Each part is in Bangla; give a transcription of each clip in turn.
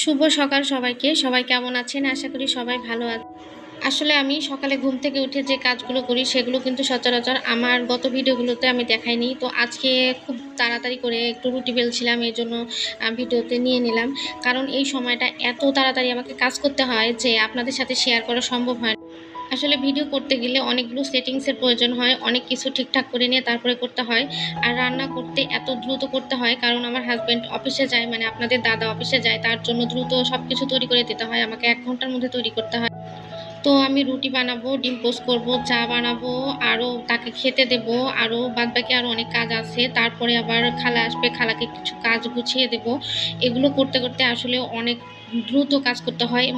শুভ সকাল সবাইকে। সবাই কেমন আছেন? আশা করি সবাই ভালো আছে আসলে আমি সকালে ঘুম থেকে উঠে যে কাজগুলো করি, সেগুলো কিন্তু সচরাচর আমার গত ভিডিওগুলোতে আমি দেখাইনি। তো আজকে খুব তাড়াতাড়ি করে একটু রুটি বেলছিলাম, এই জন্য ভিডিওতে নিয়ে নিলাম। কারণ এই সময়টা এত তাড়াতাড়ি আমাকে কাজ করতে হয় যে আপনাদের সাথে শেয়ার করা সম্ভব হয়। আসলে ভিডিও করতে গেলে অনেকগুলো সেটিংসের প্রয়োজন হয়, অনেক কিছু ঠিকঠাক করে নিয়ে তারপরে করতে হয়। আর রান্না করতে এত দ্রুত করতে হয়, কারণ আমার হাজব্যান্ড অফিসে যায় মানে আপনাদের দাদা অফিসে যায়, তার জন্য দ্রুত সব কিছু তৈরি করে দিতে হয়, আমাকে এক ঘণ্টার মধ্যে তৈরি করতে হয়। তো আমি রুটি বানাবো, ডিম পোস্ট করব, চা বানাবো আরও তাকে খেতে দেব আরও বাদবাকি আরও অনেক কাজ আছে, তারপরে আবার খালা আসবে, খালাকে কিছু কাজ গুছিয়ে দেব। এগুলো করতে করতে আসলে অনেক দ্রুত কাজ করতে হয়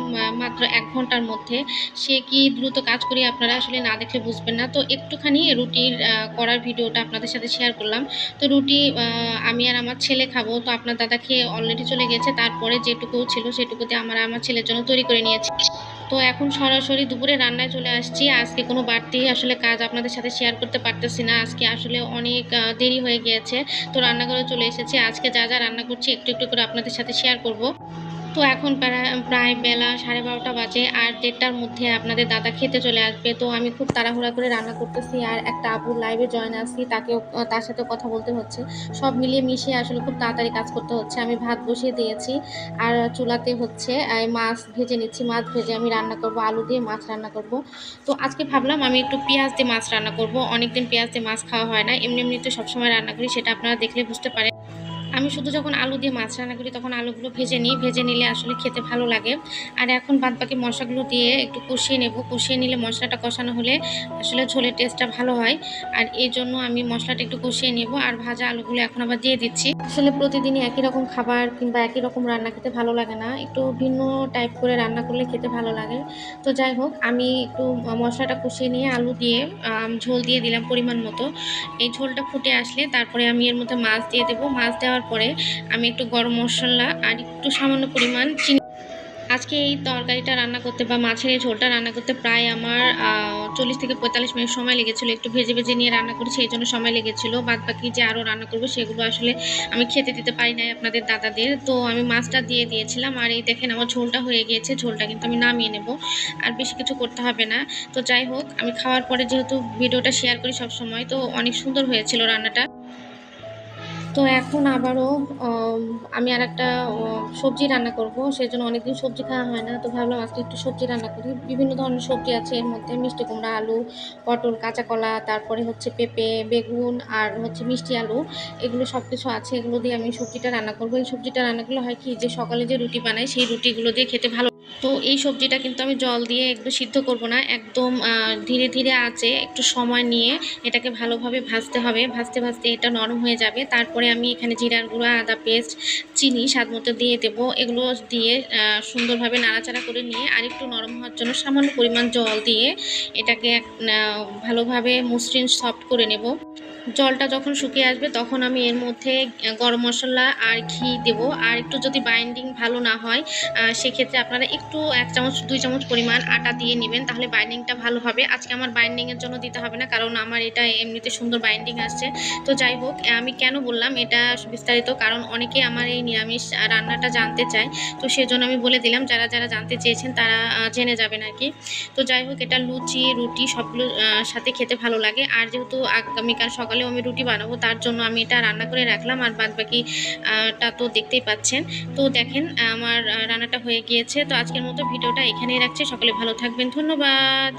মাত্র এক ঘণ্টার মধ্যে। সে কি দ্রুত কাজ করি আপনারা আসলে না দেখলে বুঝবেন না। তো একটুখানি রুটির করার ভিডিওটা আপনাদের সাথে শেয়ার করলাম। তো রুটি আমি আর আমার ছেলে খাব। তো আপনার দাদা খেয়ে অলরেডি চলে গেছে। তারপরে যেটুকু ছিল সেটুকুতে আমার আমার ছেলের জন্য তৈরি করে নিয়েছি। তো এখন সরাসরি দুপুরে রান্নায় চলে আসছি। আজকে কোনো বাড়তি আসলে কাজ আপনাদের সাথে শেয়ার করতে পারতেছি না। আজকে আসলে অনেক দেরি হয়ে গিয়েছে। তো রান্নাঘরে চলে এসেছি। আজকে যা যা রান্না করছি একটু একটু করে আপনাদের সাথে শেয়ার করব। তো এখন প্রায় বেলা সাড়ে বারোটা বাজে আর দেড়টার মধ্যে আপনাদের দাদা খেতে চলে আসবে। তো আমি খুব তাড়াহুড়া করে রান্না করতেছি আর একটা আপু লাইভে জয়েন আসছি তাকেও, তার সাথে কথা বলতে হচ্ছে। সব মিলিয়ে মিশিয়ে আসলে খুব তাড়াতাড়ি কাজ করতে হচ্ছে। আমি ভাত বসিয়ে দিয়েছি আর চুলাতে হচ্ছে মাছ ভেজে নিচ্ছি, মাছ ভেজে আমি রান্না করব, আলু দিয়ে মাছ রান্না করব। তো আজকে ভাবলাম আমি একটু পেঁয়াজ দিয়ে মাছ রান্না করব। অনেকদিন পেঁয়াজ দিয়ে মাছ খাওয়া হয় না, এমনি এমনিতে সবসময় রান্না করি, সেটা আপনারা দেখলে বুঝতে পারেন। আমি শুধু যখন আলু দিয়ে মাছ রান্না করি, তখন আলুগুলো ভেজে নিই। ভেজে নিলে আসলে খেতে ভালো লাগে। আর এখন বাদ বাকি মশলাগুলো দিয়ে একটু কষিয়ে নেব। কষিয়ে নিলে মশলাটা কষানো হলে আসলে ঝোলের টেস্টটা ভালো হয়। আর এই জন্য আমি মশলাটা একটু কষিয়ে নেব। আর ভাজা আলুগুলো এখন আবার দিয়ে দিচ্ছি। আসলে প্রতিদিনই একই রকম খাবার কিংবা একই রকম রান্না খেতে ভালো লাগে না। একটু ভিন্ন টাইপ করে রান্না করলে খেতে ভালো লাগে। তো যাই হোক, আমি একটু মশলাটা কষিয়ে নিয়ে আলু দিয়ে ঝোল দিয়ে দিলাম পরিমাণ মতো। এই ঝোলটা ফুটে আসলে তারপরে আমি এর মধ্যে মাছ দিয়ে দেবো। মাছ দেওয়ার পরে আমি একটু গরম মশলা আর একটু সামান্য পরিমাণ চিনি। আজকে এই তরকারিটা রান্না করতে বা মাছের এই ঝোলটা রান্না করতে প্রায় আমার চল্লিশ থেকে পঁয়তাল্লিশ মিনিট সময় লেগেছিলো। একটু ভেজে ভেজে নিয়ে রান্না করি, সেই জন্য সময় লেগেছিলো। বাদ বাকি যে আরও রান্না করব সেগুলো আসলে আমি খেতে দিতে পারি নাই আপনাদের দাদাদের। তো আমি মাছটা দিয়ে দিয়েছিলাম আর এই দেখেন আমার ঝোলটা হয়ে গিয়েছে, ঝোলটা কিন্তু আমি নামিয়ে নেব। আর বেশি কিছু করতে হবে না। তো যাই হোক, আমি খাওয়ার পরে যেহেতু ভিডিওটা শেয়ার করি সব সময় তো অনেক সুন্দর হয়েছিল রান্নাটা। তো এখন আবারও আমি আর একটা সবজি রান্না করব। সেজন্য অনেকদিন সবজি খাওয়া হয় না। তো ভাবলাম আজকে একটু সবজি রান্না করি। বিভিন্ন ধরনের সবজি আছে এর মধ্যে। মিষ্টি কুমড়া, আলু, পটল, কাঁচা কলা, তারপরে হচ্ছে পেঁপে, বেগুন আর হচ্ছে মিষ্টি আলু। এগুলো সব কিছু আছে। এগুলো দিয়ে আমি সবজিটা রান্না করব। এই সবজিটা রান্না করলে হয় কি? যে সকালে যে রুটি বানাই, সেই রুটিগুলো দিয়ে খেতে ভালো তো এই সবজিটা কিন্তু আমি জল দিয়ে একটু সিদ্ধ করব না, একদম ধীরে ধীরে আছে, একটু সময় নিয়ে এটাকে ভালোভাবে ভাজতে হবে, ভাজতে ভাজতে এটা নরম হয়ে যাবে, তারপরে আমি এখানে জিরার গুঁড়া, আদা পেস্ট, চিনি, স্বাদ মতো দিয়ে দেবো, এগুলো দিয়ে সুন্দরভাবে নাড়াচাড়া করে নিয়ে আর একটু নরম হওয়ার জন্য সামান্য পরিমাণ জল দিয়ে এটাকে ভালোভাবে মসৃণ সফট করে নেব। জলটা যখন শুকিয়ে আসবে তখন আমি এর মধ্যে গরম মশলা আর ঘি দেব, আর একটু যদি বাইন্ডিং ভালো না হয় সেক্ষেত্রে আপনারা একটু এক চামচ দুই চামচ পরিমাণ আটা দিয়ে নেবেন তাহলে বাইন্ডিংটা ভালো হবে। আজকে আমার বাইন্ডিংয়ের জন্য দিতে হবে না কারণ আমার এটা এমনিতে সুন্দর বাইন্ডিং আসছে। তো যাই হোক আমি কেন বললাম এটা বিস্তারিত কারণ অনেকে আমার এই নিরামিষ রান্নাটা জানতে চায়। তো সেজন্য আমি বলে দিলাম যারা যারা জানতে চেয়েছেন তারা জেনে যাবেন আর কি। তো যাই হোক এটা লুচি রুটি সবগুলো আহ, সাথে খেতে ভালো লাগে। আর যেহেতু আগামীকাল সকালেও আমি রুটি বানাবো তার জন্য আমি এটা রান্না করে রাখলাম। আর বাদ বাকি টা তো দেখতেই পাচ্ছেন। তো দেখেন আমার রান্নাটা হয়ে গিয়েছে। তো আজকের মতো ভিডিওটা এখানেই রাখছি। সকলে ভালো থাকবেন। ধন্যবাদ।